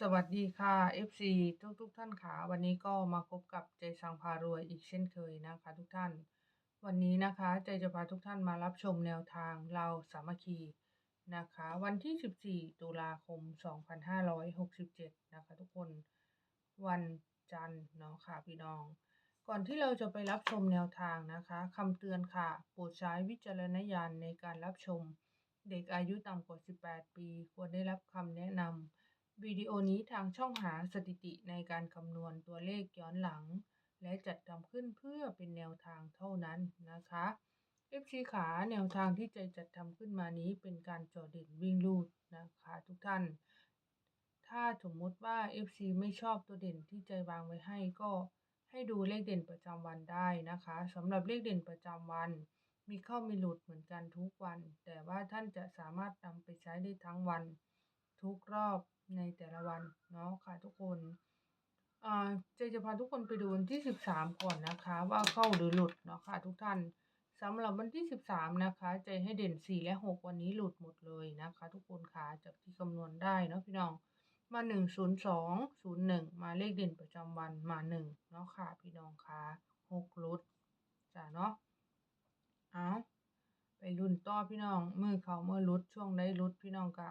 สวัสดีค่ะ FC ทุกทุกท่านค่ะวันนี้ก็มาพบกับใจสังพารวยอีกเช่นเคยนะคะทุกท่าน วันนี้นะคะใจจะพาทุกท่านมารับชมแนวทางเราสามัคคีนะคะ วันที่ 14 ตุลาคม 2567 นะคะ ทุกคนวันจันทร์เนาะค่ะพี่น้อง ก่อนที่เราจะไปรับชมแนวทางนะคะคำเตือนค่ะโปรดใช้วิจารณญาณในการรับชม เด็กอายุต่ำกว่า 18 ปี ควรได้รับคำแนะนำ วิดีโอนี้ทางช่องหาสถิติในการคำนวณตัวเลขย้อนหลัง และจัดทำขึ้นเพื่อเป็นแนวทางเท่านั้นนะคะ FC ขาแนวทางที่ใจจัดทำขึ้นมานี้เป็นการจอเด่นวิ่งลูดนะคะทุกท่าน ถ้าสมมติว่า FC ไม่ชอบตัวเด่นที่ใจวางไว้ให้ก็ให้ดูเลขเด่นประจำวันได้นะคะสำหรับเลขเด่นประจำวัน มีเข้ามีหลุดเหมือนกันทุกวัน แต่ว่าท่านจะสามารถนำไปใช้ได้ทั้งวัน ทุกรอบในแต่ละวันเนาะค่ะทุกคนอ่าเจจะพาทุกคนไปดูวันที่ 13 ก่อนนะคะ ว่าเข้าหรือหลุดเนาะค่ะทุกท่านสำหรับวันที่ 13 นะคะใจให้เด่น 4 และ 6 วันนี้หลุดหมดเลยนะคะ ทุกคนค่ะจากที่คำนวณได้เนาะพี่น้องมา 1 0 2 0 1 มาเลขเด่นประจำวันมา 1 เนาะค่ะพี่น้องค่ะ6หลุดจ้ะเนาะเอาไปรุ่นต่อพี่น้องมือเขาเมื่อรุดช่วงได้รุดพี่น้องกะ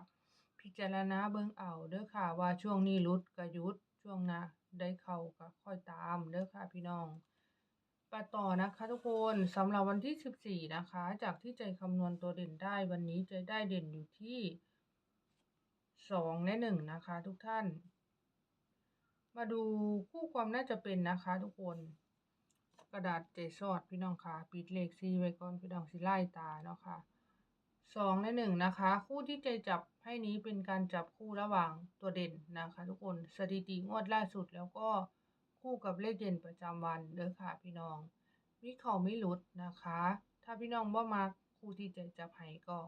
พิจารณาเบิ่งเอาเด้อค่ะ ว่าช่วงนี้รุดก็หยุดช่วงนะได้เข้าก็ค่อยตามเด้อค่ะพี่น้องไปต่อนะคะทุกคนสำหรับวันที่ 14 นะคะ จากที่ใจคำนวณตัวเด่นได้วันนี้ใจได้เด่นอยู่ที่ 2 และ 1 นะคะ ทุกท่าน มาดูคู่ความน่าจะเป็นนะคะทุกคน กระดาษเจซอดพี่น้องค่ะปิดเลขซีไว้ก่อนพี่น้องสิไล่ตาเนาะค่ะ สองในหนึ่งนะคะ คู่ที่ใจจับให้นี้เป็นการจับคู่ระหว่างตัวเด่นนะคะ ทุกคนสถิติงวดล่าสุดแล้วก็คู่กับเลขเด่นประจำวันเด้อค่ะพี่น้องมีเข่าไม่หลุดนะคะ ถ้าพี่น้องว่ามาคู่ที่ใจจับให้ก็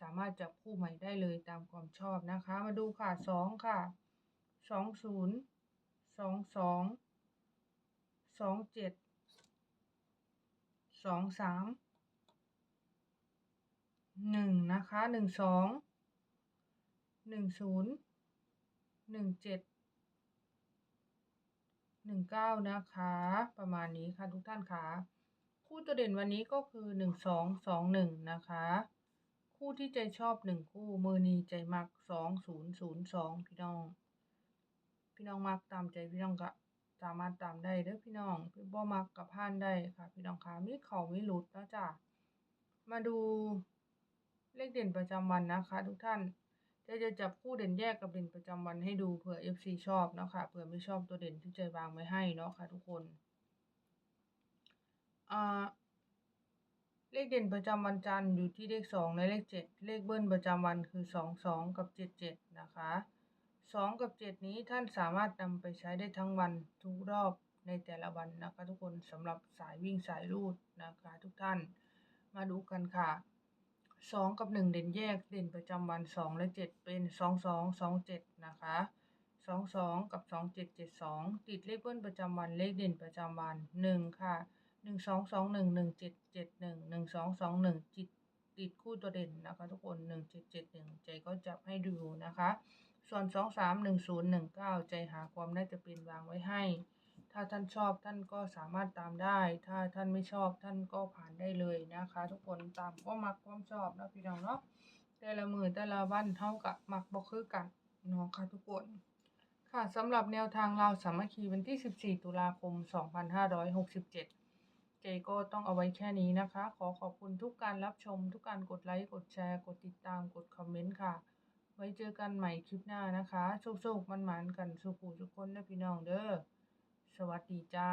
สามารถจับคู่ใหม่ได้เลยตามความชอบนะคะ มาดูค่ะสองค่ะสองศูนย์สองสองสองเจ็ดสองสาม หนึ่งนะคะหนึ่งสองหนึ่งศูนย์หนึ่งเจ็ดหนึ่งเก้านะคะ ประมาณนี้ค่ะทุกท่านค่ะ คู่ตัวเด่นวันนี้ก็คือหนึ่งสองสองหนึ่งนะคะ คู่ที่ใจชอบหนึ่งคู่มือนีใจมักสองศูนย์ศูนย์สองพี่น้อง พี่น้องมักตามใจพี่น้องก็สามารถตามได้เด้อพี่น้องพี่บ่มักกับพานได้ค่ะ พี่น้องคะมีเขาไมีหลุดแล้วจ้ะมาดู เลขเด่นประจำวันนะคะ ทุกท่านจะจะจับคู่เด่นแยกกับเด่นประจำวันให้ดูเผื่อ FC ชอบเนาะค่ะเผื่อไม่ชอบตัวเด่นที่ใจวางไว้ให้เนาะค่ะทุกคนอ่าเลขเด่นประจำวันจันทร์อยู่ที่เลขสองและเลขเจ็ดเลขเบิ้ลประจำวันคือสองสองกับเจ็ดเจ็ดนะคะสองกับเจ็ดนี้ท่านสามารถนำไปใช้ได้ทั้งวันทุกรอบในแต่ละวันนะคะ ทุกคนสำหรับสายวิ่งสายรูดนะคะ ทุกท่านมาดูกันค่ะ สองกับหนึ่งเด่นแยกเด่นประจำวันสองและเจ็ดเป็นสองสองสองเจ็ดนะคะสองสองกับสองเจ็ดเจ็ดสองติดเลขเบิ้ลประจำวันเลขเด่นประจำวันหนึ่งค่ะหนึ่งสองสองหนึ่งหนึ่งเจ็ดเจ็ดหนึ่งหนึ่งสองสองหนึ่งจิตติดคู่ตัวเด่นนะคะ ทุกคนหนึ่งเจ็ดเจ็ดหนึ่งใจก็จับให้ดูนะคะ ส่วนสองสามหนึ่งศูนย์หนึ่งเก้าใจหาความน่าจะเป็นวางไว้ให้ ถ้าท่านชอบท่านก็สามารถตามได้ ถ้าท่านไม่ชอบท่านก็ผ่านได้เลยนะคะ ทุกคนตามก็มักความชอบนะพี่น้องเนาะแต่ละมือแต่ละวันเท่ากับมักบ่คือกันเนาะค่ะทุกคนค่ะสำหรับแนวทางเราสามัคคีวันที่ 14 ตุลาคม 2567เจก็ต้องเอาไว้แค่นี้นะคะ ขอขอบคุณทุกการรับชม ทุกการกดไลค์ กดแชร์ กดติดตาม กดคอมเมนต์ค่ะ ไว้เจอกันใหม่คลิปหน้านะคะ โชคๆมันๆกันสุขุทุกคนนะพี่น้องเด้อ สวัสดีจ้า